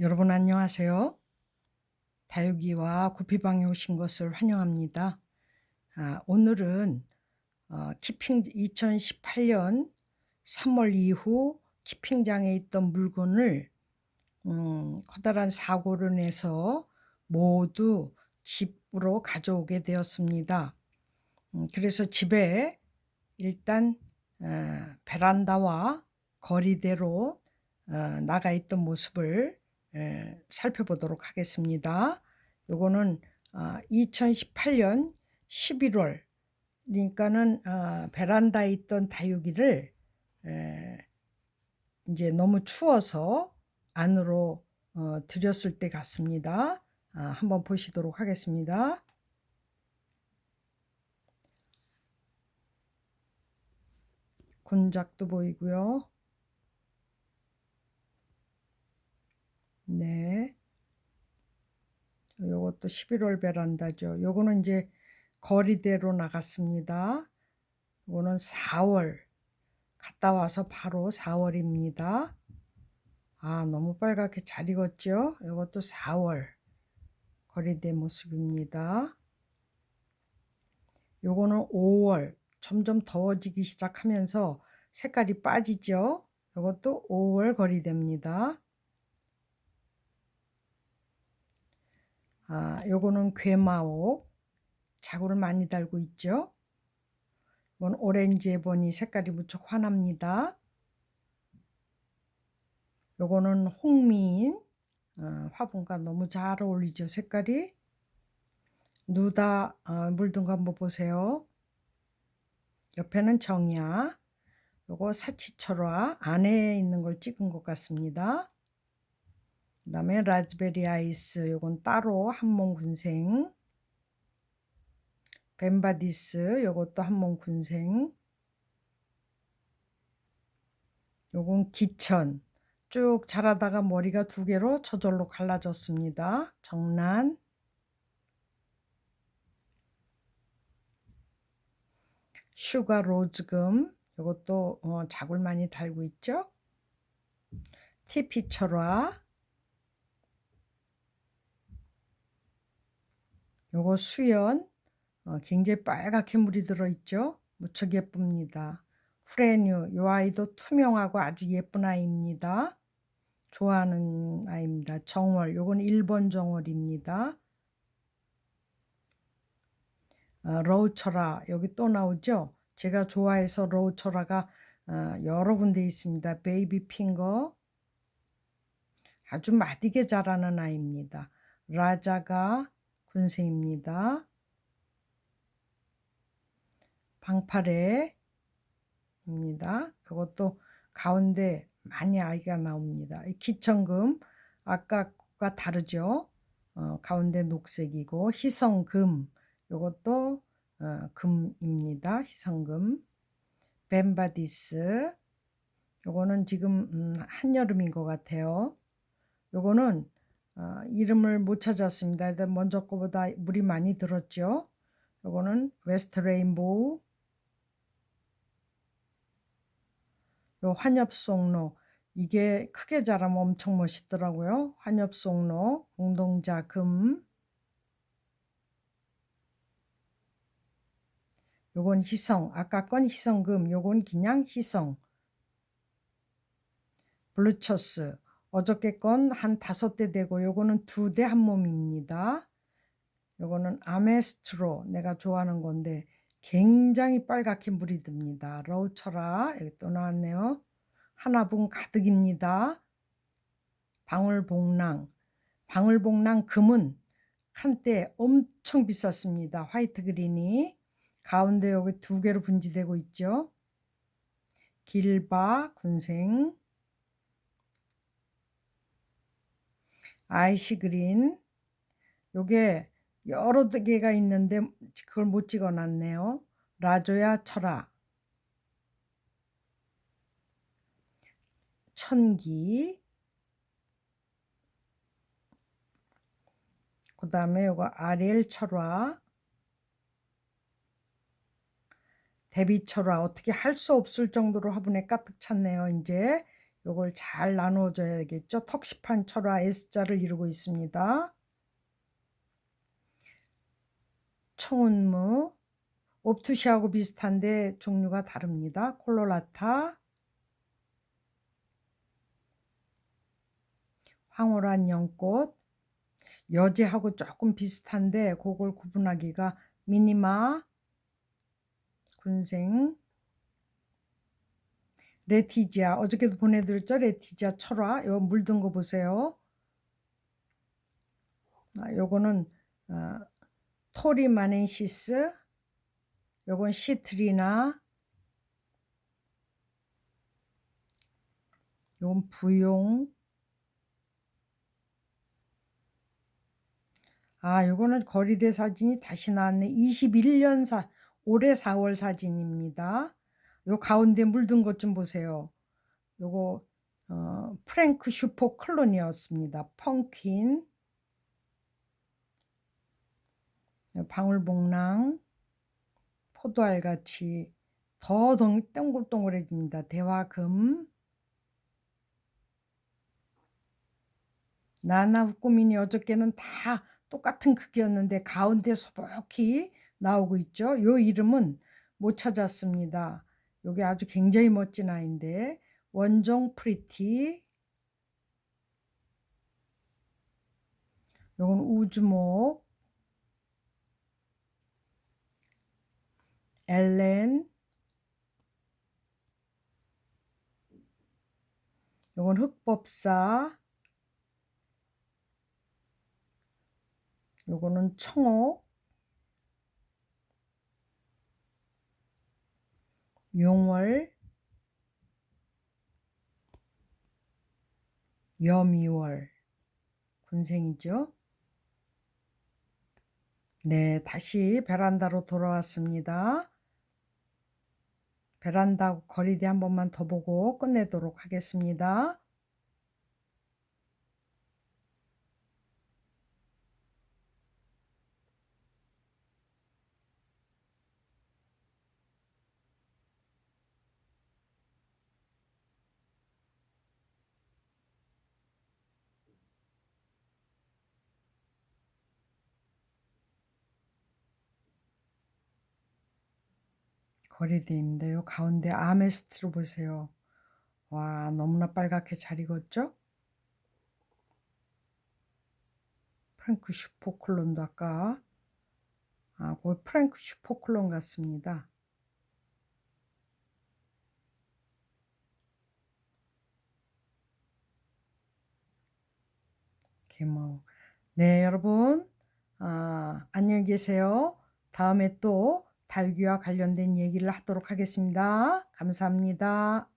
여러분 안녕하세요. 다육이와 구피방에 오신 것을 환영합니다. 아, 오늘은 어, 키핑 2018년 3월 이후 키핑장에 있던 물건을 음, 커다란 사고를 내서 모두 집으로 가져오게 되었습니다. 음, 그래서 집에 일단 어, 베란다와 거리대로 어, 나가 있던 모습을 에, 살펴보도록 하겠습니다. 요거는 어, 2018년 11월 그러니까는 어, 베란다에 있던 다육이를 에, 이제 너무 추워서 안으로 어, 들였을 때 같습니다. 아, 한번 보시도록 하겠습니다. 군작도 보이고요. 네. 요것도 11월 베란다죠. 요거는 이제 거리대로 나갔습니다. 요거는 4월. 갔다 와서 바로 4월입니다. 아, 너무 빨갛게 잘 익었죠? 요것도 4월. 거리대 모습입니다. 요거는 5월. 점점 더워지기 시작하면서 색깔이 빠지죠? 요것도 5월 거리대입니다. 아, 요거는 괴마옥. 자구를 많이 달고 있죠. 이건 오렌지 에 보니 색깔이 무척 환합니다. 요거는 홍미인 어, 화분과 너무 잘 어울리죠 색깔이 누다 어, 물든 거 한번 보세요 옆에는 정이야 요거 사치철화 안에 있는 걸 찍은 것 같습니다 그 다음에 라즈베리 아이스 요건 따로 한몸 군생. 벤바디스 요것도 한몸 군생. 요건 기천. 쭉 자라다가 머리가 두 개로 저절로 갈라졌습니다. 정란. 슈가 로즈금. 이것도 어, 자굴 많이 달고 있죠. 티피철화 요거 수연 어, 굉장히 빨갛게 물이 들어있죠. 무척 예쁩니다. 프레뉴 요 아이도 투명하고 아주 예쁜 아이입니다. 좋아하는 아이입니다. 정월 요건 1번 정월입니다. 어, 로우철라 여기 또 나오죠. 제가 좋아해서 로우철라가 어, 여러 군데 있습니다. 베이비 핑거 아주 마디게 자라는 아이입니다. 라자가 군생입니다. 방파레입니다. 이것도 가운데 많이 아이가 나옵니다. 기천금 아까가 다르죠. 어, 가운데 녹색이고 희성금 이것도 어, 금입니다. 희성금 벤바디스 요거는 지금 음, 한여름인 것 같아요. 요거는 어, 이름을 못 찾았습니다. 먼저 거보다 물이 많이 들었죠. 요거는 웨스트 레인보우 요 환엽송로. 이게 크게 자라면 엄청 멋있더라고요. 환엽송로. 공동자 금. 요건 희성. 아까 건 희성금. 요건 그냥 희성. 블루처스 어저께 건 한 다섯 대 되고 요거는 두 대 한 몸입니다. 요거는 아메스트로 내가 좋아하는 건데 굉장히 빨갛게 물이 듭니다. 러우처라 여기 또 나왔네요. 하나분 가득입니다. 방울복랑 방울복랑 금은 한때 엄청 비쌌습니다. 화이트 그린이 가운데 여기 두 개로 분지되고 있죠. 길바 군생 아이시 그린. 요게 여러 개가 있는데 그걸 못 찍어 놨네요. 라조야 철아 천기. 그 다음에 요거 아리엘 철화 데비 철화 어떻게 할 수 없을 정도로 화분에 가득 찼네요. 이제 요걸 잘 나누어 줘야겠죠. 턱시판 철화 S자를 이루고 있습니다. 청운무 옵투시하고 비슷한데 종류가 다릅니다. 콜로라타 황홀한 연꽃 여제하고 조금 비슷한데 그걸 구분하기가 미니마 군생 레티지아. 어저께도 보내드렸죠? 레티지아 철화. 요 물든 거 보세요. 아, 요거는 어, 토리마넨시스 요건 시트리나 요건 부용. 아 요거는 거리대 사진이 다시 나왔네. 21년 사 올해 4월 사진입니다 요 가운데 물든 것 좀 보세요 요거 어, 프랭크 슈퍼 클론이었습니다 펑퀸 방울복랑 포도알같이 더 동- 동글동글해집니다. 대화금 나나 후꾸민이 어저께는 다 똑같은 크기였는데 가운데 소복히 나오고 있죠. 요 이름은 못 찾았습니다. 요게 아주 굉장히 멋진 아이인데 원종 프리티. 요건 우주목. 엘렌. 요건 흑법사. 요거는 청옥 용월 여미월 군생이죠. 네, 다시 베란다로 돌아왔습니다. 베란다 거리대 한 번만 더 보고 끝내도록 하겠습니다. 거리대입니다. 요 가운데 아메스트로 보세요. 와, 너무나 빨갛게 잘 익었죠? 프랭크 슈퍼클론도 아까 아, 그 프랭크 슈퍼클론 같습니다. 개목. 네, 여러분. 아, 안녕히 계세요. 다음에 또 다육이와 관련된 얘기를 하도록 하겠습니다. 감사합니다.